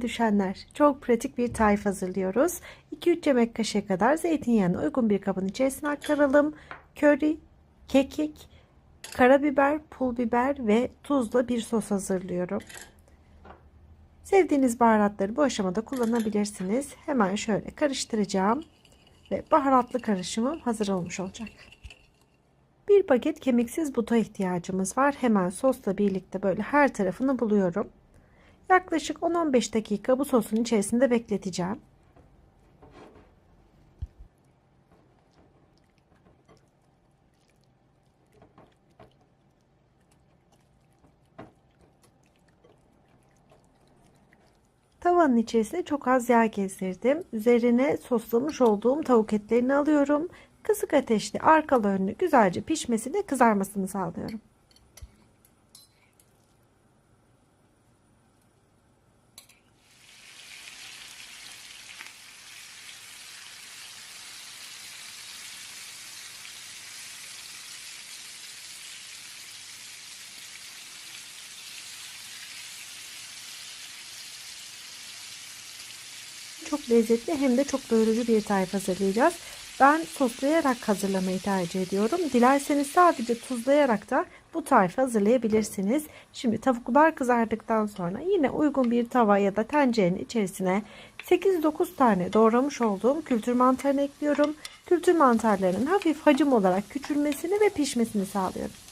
düşenler. Çok pratik bir tarif hazırlıyoruz. 2-3 yemek kaşığı kadar zeytinyağını uygun bir kabın içerisine aktaralım. Köri, kekik, karabiber, pul biber ve tuzla bir sos hazırlıyorum. Sevdiğiniz baharatları bu aşamada kullanabilirsiniz. Hemen şöyle karıştıracağım ve baharatlı karışımım hazır olmuş olacak. Bir paket kemiksiz buta ihtiyacımız var. Hemen sosla birlikte böyle her tarafını buluyorum. Yaklaşık 10-15 dakika bu sosun içerisinde bekleteceğim. Tavanın içerisine çok az yağ gezdirdim. Üzerine soslamış olduğum tavuk etlerini alıyorum. Kısık ateşte arkalı önlü güzelce pişmesini kızarmasını sağlıyorum. Çok lezzetli hem de çok doyurucu bir tarif hazırlayacağız. Ben soslayarak hazırlamayı tercih ediyorum. Dilerseniz sadece tuzlayarak da bu tarifi hazırlayabilirsiniz. Şimdi tavuklar kızardıktan sonra yine uygun bir tava ya da tencerenin içerisine 8-9 tane doğramış olduğum kültür mantarını ekliyorum. Kültür mantarlarının hafif hacim olarak küçülmesini ve pişmesini sağlıyorum.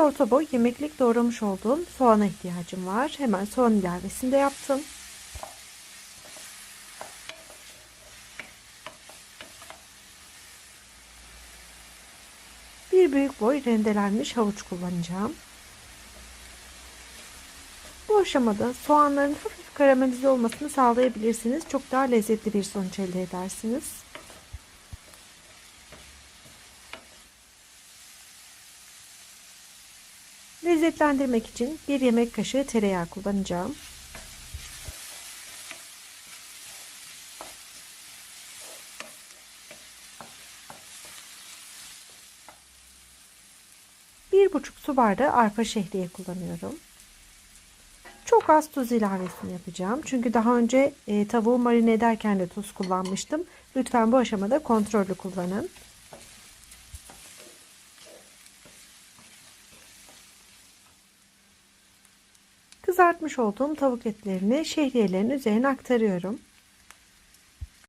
Orta boy yemeklik doğramış olduğum soğana ihtiyacım var. Hemen soğan ilavesini de yaptım. Bir büyük boy rendelenmiş havuç kullanacağım. Bu aşamada soğanların hafif karamelize olmasını sağlayabilirsiniz. Çok daha lezzetli bir sonuç elde edersiniz. Lezzetlendirmek için bir yemek kaşığı tereyağı kullanacağım. Bir buçuk su bardağı arpa şehriye kullanıyorum. Çok az tuz ilavesini yapacağım. Çünkü daha önce e, tavuğu marine ederken de tuz kullanmıştım. Lütfen bu aşamada kontrollü kullanın. Kızartmış olduğum tavuk etlerini şehriyelerin üzerine aktarıyorum.